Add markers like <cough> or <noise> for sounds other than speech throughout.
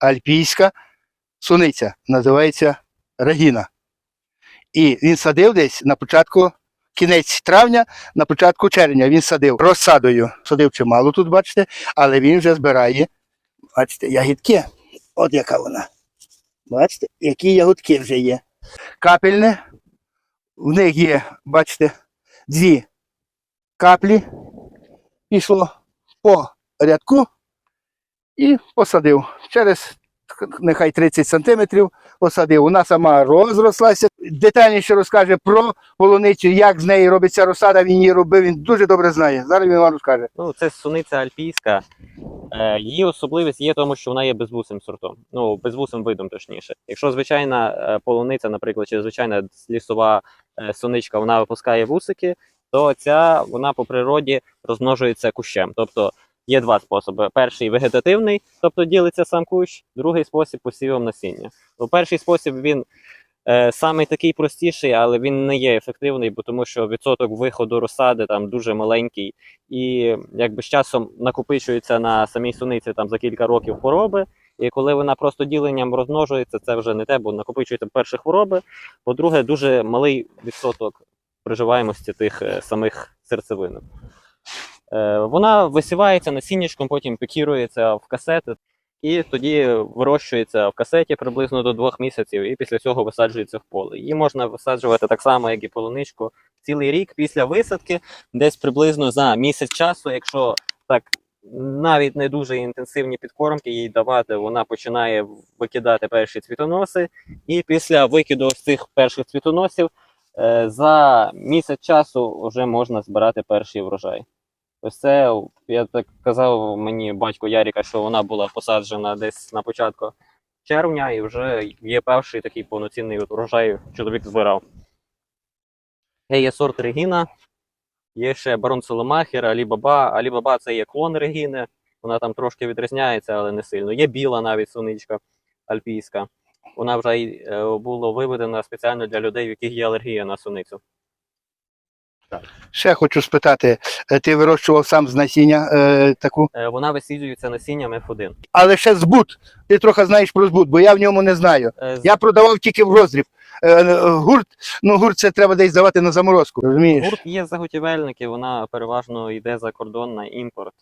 альпійська суниця, називається Регіна. І він садив десь на початку, кінець травня, на початку червня він садив розсадою. Садив чимало тут, бачите, але він вже збирає, бачите, ягідки. От яка вона. Бачите, які ягодки вже є. Капельне. В них є, бачите, дві каплі. Пішло по рядку і посадив. Через нехай 30 сантиметрів посадив. Вона сама розрослася. Детальніше розкаже про полуницю, як з неї робиться розсада. Він її робив, він дуже добре знає. Зараз він вам розкаже. Ну, це суниця альпійська. Е, її особливість є тому, що вона є безвусим сортом. Ну, безвусим видом, точніше. Якщо звичайна е, полуниця, наприклад, чи звичайна лісова е, суничка, вона випускає вусики, то ця вона по природі розмножується кущем. Тобто є два способи: перший вегетативний, тобто ділиться сам кущ, другий спосіб посівом насіння. Ну, перший спосіб він е, самий такий простіший, але він не є ефективний, бо тому що відсоток виходу розсади там дуже маленький і якби з часом накопичується на самій суниці там за кілька років хвороби. І коли вона просто діленням розмножується, це вже не те, бо накопичуються перші хвороби. По-друге, дуже малий відсоток приживаємості тих е, самих серцевинок. Е, вона висівається насіннячком, потім пікірується в касети, і тоді вирощується в касеті приблизно до двох місяців, і після цього висаджується в поле. Її можна висаджувати так само, як і полуничку, цілий рік після висадки, десь приблизно за місяць часу, якщо так навіть не дуже інтенсивні підкормки їй давати, вона починає викидати перші цвітоноси, і після викиду ось цих перших цвітоносів е, за місяць часу вже можна збирати перший врожай. Ось це я так казав мені батько Яріка, що вона була посаджена десь на початку червня, і вже є перший такий повноцінний урожай чоловік збирав. Є, є сорт Регіна, є ще барон Соломахер, Алібаба. Алібаба це є клон Регіни, вона там трошки відрізняється, але не сильно. Є біла навіть суничка альпійська. Вона вже е, була виведена спеціально для людей, в яких є алергія на суницю. Ще хочу спитати, е, ти вирощував сам з насіння е, таку, Е, Вона висіджується насінням F1. але ще збут. Ти трохи знаєш про збут, бо я в ньому не знаю. Е, з- Я продавав тільки в роздріб. Е, е, Гурт, ну гурт це треба десь здавати на заморозку. Розумієш? Гурт є заготівельники, вона переважно йде за кордон на імпорт,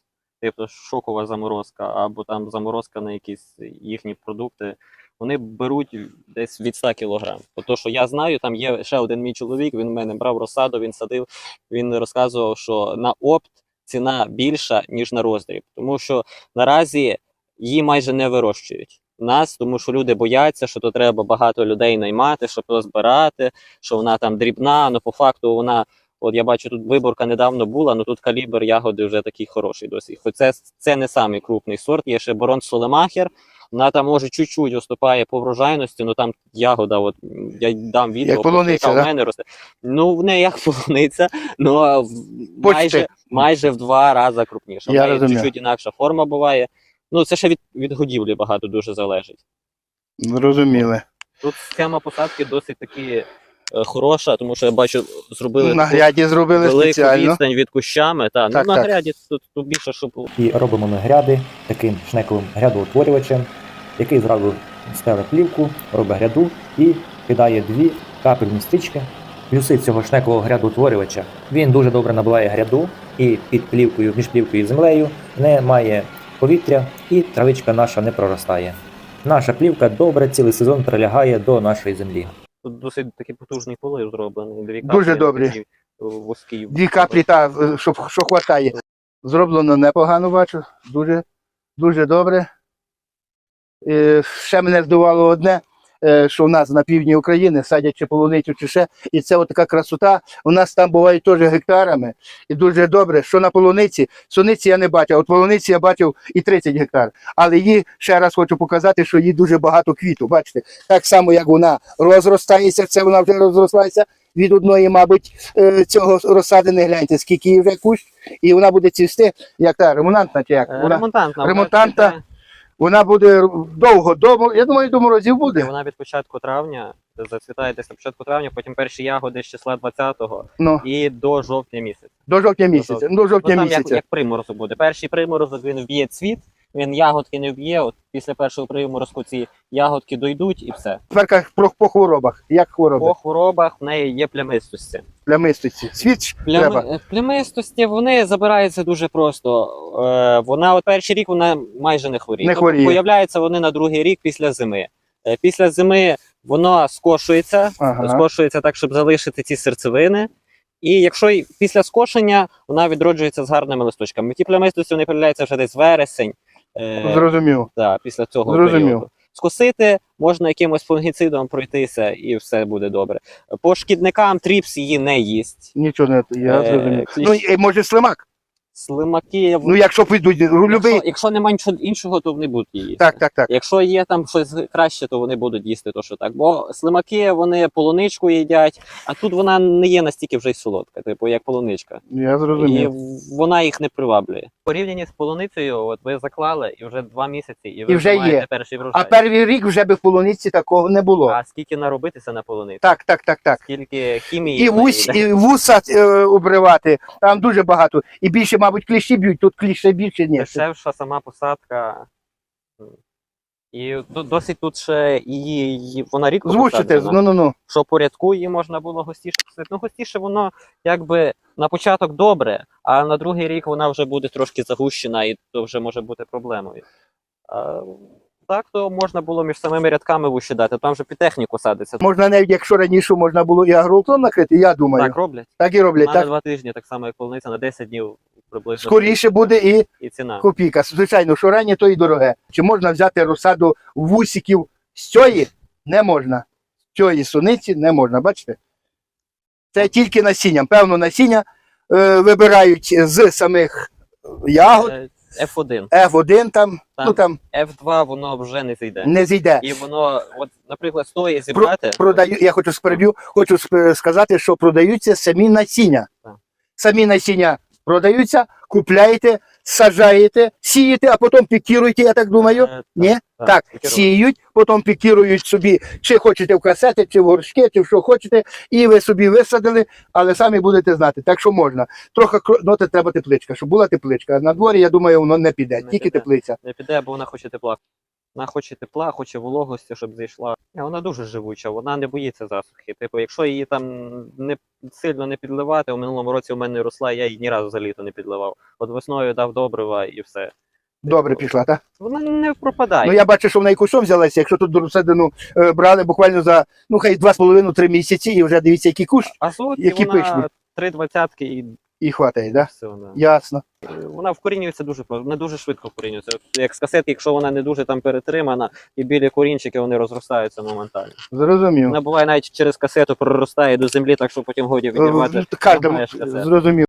тобто шокова заморозка, або там заморозка на якісь їхні продукти. Вони беруть десь від 100 кг. То, що я знаю, там є ще один мій чоловік, він в мене брав розсаду, він садив, він розказував, що на опт ціна більша, ніж на роздріб. Тому що наразі її майже не вирощують. Нас, тому що люди бояться, що то треба багато людей наймати, щоб то збирати, що вона там дрібна, але по факту вона От я бачу, тут виборка недавно була, але тут калібр ягоди вже такий хороший досить. Хоч це, це не самий крупний сорт, є ще Барон Солемахер. Вона там може чуть-чуть уступає по врожайності, ну там ягода, от я дам відео, Як полуниця, да? в мене росте. Ну, не як <laughs> полуниця, ну Почти. майже, майже в два рази крупніша. Я В неї чуть-чуть інакша форма буває. Ну, це ще від, від годівлі багато дуже залежить. Зрозуміли. Тут схема посадки досить таки е, хороша, тому що я бачу, зробили На гряді зробили велику спеціально. відстань від кущами. Та, Так, ну, на так. гряді тут, тут більше, щоб І робимо ми гряди таким шнековим грядоутворювачем, який зразу стеле плівку, робить гряду і кидає дві капельні стички. Плюси цього шнекового грядоутворювача. Він дуже добре набиває гряду і під плівкою, між плівкою і землею не має повітря і травичка наша не проростає. Наша плівка добре цілий сезон прилягає до нашої землі. Тут досить такий потужний полив зроблений. Дві Дуже каплі добрі. такі, е, Дві каплі, та, е, щоб що хватає. Зроблено непогано, бачу. Дуже, дуже добре. Е, ще мене здувало одне, що в нас на півдні України садять чи полуницю, чи ще, і це така красота. У нас там бувають теж гектарами. І дуже добре, що на полуниці. Суниці я не бачив, а от полуниці я бачив і 30 гектар. Але її ще раз хочу показати, що їй дуже багато квіту. Бачите, так само, як вона розростається, це вона вже розрослася. Від одної, мабуть, е, цього розсади не гляньте, скільки їй вже кущ, і вона буде цвісти, як та ремонтантна чи як. Е, Вона, Ремонтантна. цвіте, вона буде довго, до, я думаю, до морозів буде. Вона від початку травня зацвітає десь на початку травня, потім перші ягоди з числа 20-го Ну, і до жовтня місяця. до жовтня місяця. Ну, до Ну, жовтня там як, місяця. як приморозок буде. Перший приморозок він вб'є цвіт, він ягодки не вб'є. От після першого приморозку ці ягодки дойдуть і все. Тепер про по хворобах. Як хвороби? По хворобах в неї є плямистості. Плямистості. Світ треба. Плямистості вони забираються дуже просто. Е, вона от перший рік вона майже не хворіє. Не Тобто. Появляються вони на другий рік після зими. Е, після зими воно скошується, Ага. скошується так, щоб залишити ці серцевини. І якщо після скошення вона відроджується з гарними листочками. Ті плямистості вони появляються вже десь вересень. Е, Зрозумів. Так, після цього Зрозумів. періоду. Скосити можна якимось фунгіцидом пройтися, і все буде добре. По шкідникам тріпс її не їсть. Нічого не я Е, зрозумів. кліщ- Ну і може слимак. Слимаки, Ну якщо підуть, любий. якщо, якщо немає нічого іншого, то вони будуть їсти. Так, так, так. Якщо є там щось краще, то вони будуть їсти то, що так. Бо слимаки вони полуничку їдять, а тут вона не є настільки вже й солодка, типу як полуничка. Я І зрозумів. вона їх не приваблює. Порівняні з полуницею, от ви заклали і вже два місяці, і ви І вже маєте є. перший врожай. А перший рік вже би в полуниці такого не було. А скільки наробитися на полуниці? Так, так, так, так. Скільки хімії І в неї вусь, йде? і вуса е, обривати. Там дуже багато. І більше, мабуть, кліщі б'ють. Тут кліще більше ні. дешевша сама посадка. І досить тут ще її, її- вона рідко Звучите, ну ну ну. що по рядку її можна було густіше посадити. Ну, густіше воно якби на початок добре, а на другий рік вона вже буде трошки загущена, і то вже може бути проблемою. А, так, то можна було між самими рядками вущі дати, там вже під техніку садиться. Можна навіть, якщо раніше можна було і агролтом накрити, я думаю. Так роблять. Так, і роблять. На Так два тижні, так само як полуниця, на 10 днів приблизно. скоріше буде і І ціна. копійка. Звичайно, що раннє, то і дороге. Чи можна взяти розсаду вусиків з цієї? Не можна. З цієї суниці не можна, бачите? Це тільки насінням. Певно, насіння е, вибирають з самих ягод. Е, F1. F1 там, Там. ну там F2 воно вже не зайде. не зійде. І воно, от, наприклад, з тої зібрати. Продаю, я хочу спереб'ю, хочу сп- сказати, що продаються самі насіння. Так. Самі насіння продаються, купляєте, саджаєте, сієте, а потім пікіруєте, я так думаю. Е, Ні? так, Так, пікірують. сіють, потім пікірують собі, чи хочете в касети, чи в горшки, чи в що хочете, і ви собі висадили, але самі будете знати. Так що можна. Трохи кро- ну, то треба тепличка, щоб була тепличка. На дворі, я думаю, воно не піде, Не тільки піде. теплиця. Не піде, бо вона хоче тепла. Вона хоче тепла, хоче вологості, щоб зайшла. Е, Вона дуже живуча, вона не боїться засухи. Типу, якщо її там не сильно не підливати, у минулому році у мене росла, я її ні разу за літо не підливав. От весною дав добрива і все. Добре пішла, так? Вона не пропадає. Ну я бачу, що вона і кущом взялася. Якщо тут розсадину е, брали буквально за ну хай два з половиною три місяці, і вже дивіться, який кущ, Азот, які вона пишні. три двадцятки і і хватає, да? все. Вона. Ясно. Вона вкорінюється дуже не дуже швидко вкорінюється. Як з касетки, якщо вона не дуже там перетримана, і білі корінчики вони розростаються моментально. Зрозумів. Вона буває навіть через касету проростає до землі, так що потім годі відірвати. Кожному зрозумів.